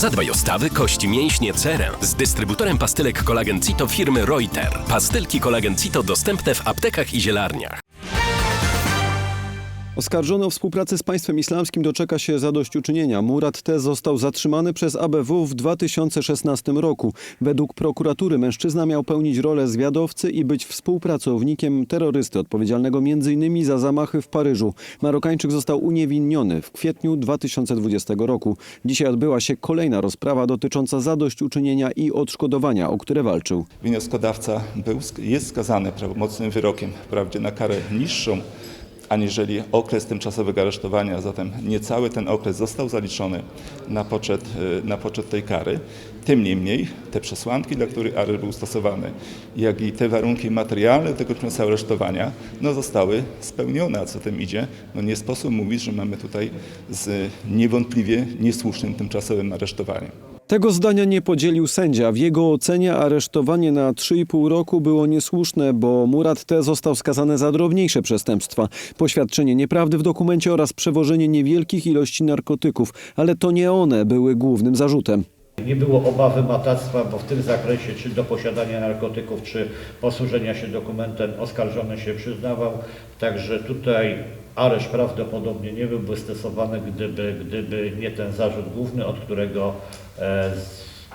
Zadbaj o stawy, kości, mięśnie, cerę z dystrybutorem pastylek kolagen Cito firmy Reuter. Pastylki kolagen Cito dostępne w aptekach i zielarniach. Oskarżony o współpracę z państwem islamskim doczeka się zadośćuczynienia. Murat T. został zatrzymany przez ABW w 2016 roku. Według prokuratury mężczyzna miał pełnić rolę zwiadowcy i być współpracownikiem terrorysty odpowiedzialnego m.in. za zamachy w Paryżu. Marokańczyk został uniewinniony w kwietniu 2020 roku. Dzisiaj odbyła się kolejna rozprawa dotycząca zadośćuczynienia i odszkodowania, o które walczył. Wnioskodawca był, jest skazany prawomocnym wyrokiem, wprawdzie na karę niższą, aniżeli okres tymczasowego aresztowania, zatem niecały ten okres został zaliczony na poczet, y, na poczet tej kary. Tym niemniej te przesłanki, dla których areszt był stosowany, jak i te warunki materialne tego tymczasowego aresztowania no, zostały spełnione, a co tym idzie, no, nie sposób mówić, że mamy tutaj z niewątpliwie niesłusznym tymczasowym aresztowaniem. Tego zdania nie podzielił sędzia. W jego ocenie aresztowanie na 3,5 roku było niesłuszne, bo Murat T. został skazany za drobniejsze przestępstwa. Poświadczenie nieprawdy w dokumencie oraz przewożenie niewielkich ilości narkotyków, ale to nie one były głównym zarzutem. Nie było obawy matactwa, bo w tym zakresie, czy do posiadania narkotyków, czy posłużenia się dokumentem, oskarżony się przyznawał. Także tutaj areszt prawdopodobnie nie byłby stosowany, gdyby, gdyby nie ten zarzut główny, od którego e,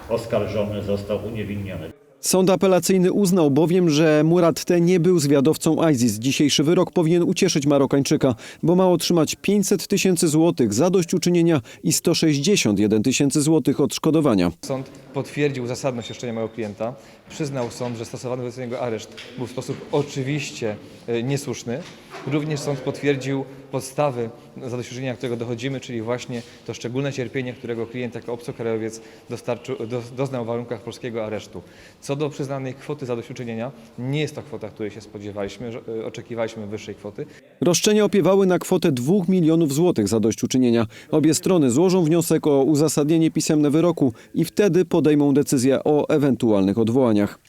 oskarżony został uniewinniony. Sąd apelacyjny uznał bowiem, że Murat T. nie był zwiadowcą ISIS. Dzisiejszy wyrok powinien ucieszyć Marokańczyka, bo ma otrzymać 500 tysięcy złotych zadośćuczynienia i 161 tysięcy złotych odszkodowania. Sąd potwierdził zasadność oszczenia mojego klienta. Przyznał sąd, że stosowany wobec niego areszt był w sposób oczywiście e, niesłuszny. Również sąd potwierdził podstawy zadośćuczynienia, którego dochodzimy, czyli właśnie to szczególne cierpienie, którego klient jako obcokrajowiec dostarczył, do, doznał w warunkach polskiego aresztu. Co do przyznanej kwoty zadośćuczynienia, nie jest to kwota, której się spodziewaliśmy, że, e, oczekiwaliśmy wyższej kwoty. Roszczenia opiewały na kwotę 2 milionów złotych zadośćuczynienia. Obie strony złożą wniosek o uzasadnienie pisemne wyroku i wtedy podejmą decyzję o ewentualnych odwołaniach.